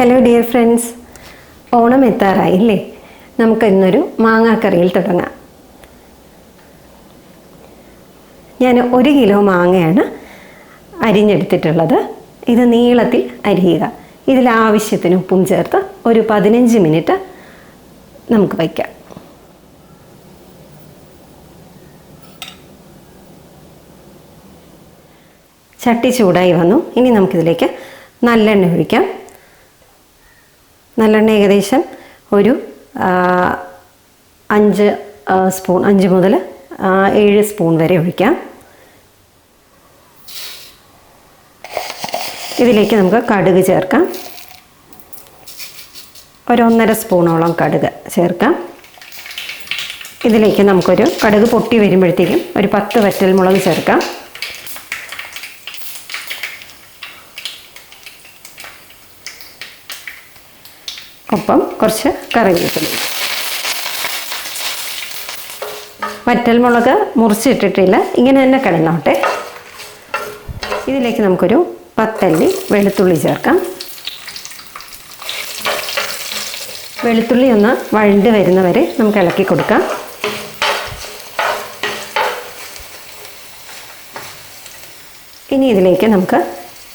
Hello dear friends Onam എത്താറായി അല്ലേ നമുക്ക് ഇന്നൊരു മാങ്ങാക്കറിയിൽ തുടങ്ങാം. ഞാൻ ഒരു കിലോ മാങ്ങയാണ് അരിഞ്ഞെടുത്തിട്ടുള്ളത്. ഇത് നീളത്തിൽ അരിയുക. ഇതിൽ ആവശ്യത്തിന് ഉപ്പും ചേർത്ത് ഒരു പതിനഞ്ച് മിനിറ്റ് നമുക്ക് വയ്ക്കാം. ചട്ടി ചൂടായി വന്നു. ഇനി നമുക്കിതിലേക്ക് നല്ലെണ്ണ ഒഴിക്കാം. നല്ലെണ്ണ ഏകദേശം ഒരു അഞ്ച് സ്പൂൺ അഞ്ച് മുതൽ ഏഴ് സ്പൂൺ വരെ ഒഴിക്കാം. ഇതിലേക്ക് നമുക്ക് കടുക് ചേർക്കാം. ഒരു ഒന്നര സ്പൂണോളം കടുക് ചേർക്കാം. ഇതിലേക്ക് നമുക്കൊരു കടുക് പൊട്ടി വരുമ്പോഴത്തേക്കും ഒരു പത്ത് വറ്റൽ മുളക് ചേർക്കാം. ഒപ്പം കുറച്ച് കറിവേപ്പിലയും വറ്റൽമുളക് മുറിച്ചിട്ടിട്ടില്ല. ഇങ്ങനെ തന്നെ കിടന്നോട്ടെ. ഇതിലേക്ക് നമുക്കൊരു പത്തല്ലി വെളുത്തുള്ളി ചേർക്കാം. വെളുത്തുള്ളി ഒന്ന് വഴണ്ട് വരുന്നവരെ നമുക്ക് ഇളക്കി കൊടുക്കാം. ഇനി ഇതിലേക്ക് നമുക്ക്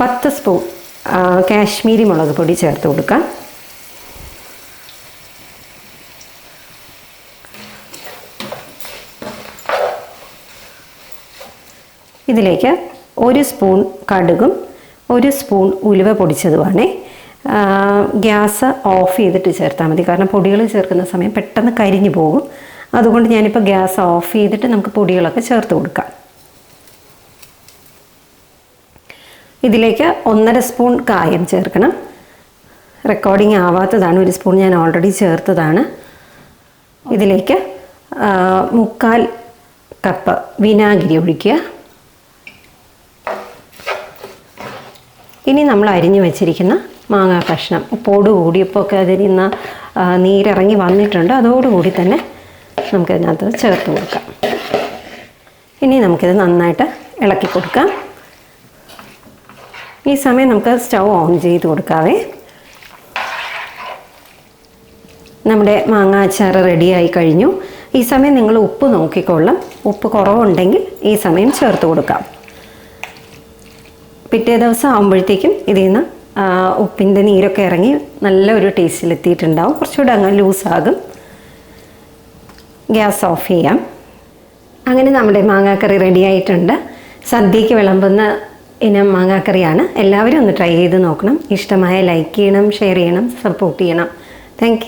പത്ത് സ്പൂൺ കാശ്മീരി മുളക് പൊടി ചേർത്ത് കൊടുക്കാം. ഇതിലേക്ക് ഒരു സ്പൂൺ കടുകും ഒരു സ്പൂൺ ഉലുവ പൊടിച്ചതുമാണേ. ഗ്യാസ് ഓഫ് ചെയ്തിട്ട് ചേർത്താൽ മതി. കാരണം പൊടികൾ ചേർക്കുന്ന സമയം പെട്ടെന്ന് കരിഞ്ഞു പോകും. അതുകൊണ്ട് ഞാനിപ്പോൾ ഗ്യാസ് ഓഫ് ചെയ്തിട്ട് നമുക്ക് പൊടികളൊക്കെ ചേർത്ത് കൊടുക്കാം. ഇതിലേക്ക് ഒന്നര സ്പൂൺ കായം ചേർക്കണം. റെക്കോർഡിംഗ് ആവാത്തതാണ്. ഒരു സ്പൂൺ ഞാൻ ഓൾറെഡി ചേർത്തതാണ്. ഇതിലേക്ക് മുക്കാൽ കപ്പ് വിനാഗിരി ഒഴിക്കുക. ഇനി നമ്മൾ അരിഞ്ഞു വെച്ചിരിക്കുന്ന മാങ്ങാ കഷ്ണം. ഉപ്പോട് കൂടി ഒക്കെ ആ, നീരിറങ്ങി വന്നിട്ടുണ്ട്. അതോടുകൂടി തന്നെ നമുക്കതിനകത്ത് ചേർത്ത് കൊടുക്കാം. ഇനി നമുക്കിത് നന്നായിട്ട് ഇളക്കി കൊടുക്കാം. ഈ സമയം നമുക്ക് സ്റ്റൗ ഓൺ ചെയ്ത് കൊടുക്കാവേ. നമ്മുടെ മാങ്ങാ അച്ചാർ റെഡിയായി കഴിഞ്ഞു. ഈ സമയം നിങ്ങൾ ഉപ്പ് നോക്കിക്കൊള്ളാം ഉപ്പ് കുറവുണ്ടെങ്കിൽ ഈ സമയം ചേർത്ത് കൊടുക്കാം. പിറ്റേ ദിവസം ആകുമ്പോഴത്തേക്കും ഇതിൽ നിന്ന് ഉപ്പിന്റെ നീരൊക്കെ ഇറങ്ങി നല്ല ഒരു ടേസ്റ്റിലെത്തിയിട്ടുണ്ടാവും കുറച്ചുകൂടെ അങ്ങ് ലൂസാകും. ഗ്യാസ് ഓഫ് ചെയ്യാം. അങ്ങനെ നമ്മുടെ മാങ്ങാക്കറി റെഡി ആയിട്ടുണ്ട്. സദ്യക്ക് വിളമ്പുന്ന ഇനം മാങ്ങാക്കറിയാണ്. എല്ലാവരും ഒന്ന് ട്രൈ ചെയ്ത് നോക്കണം. ഇഷ്ടമായ ലൈക്ക് ചെയ്യണം ഷെയർ ചെയ്യണം സപ്പോർട്ട് ചെയ്യണം. താങ്ക്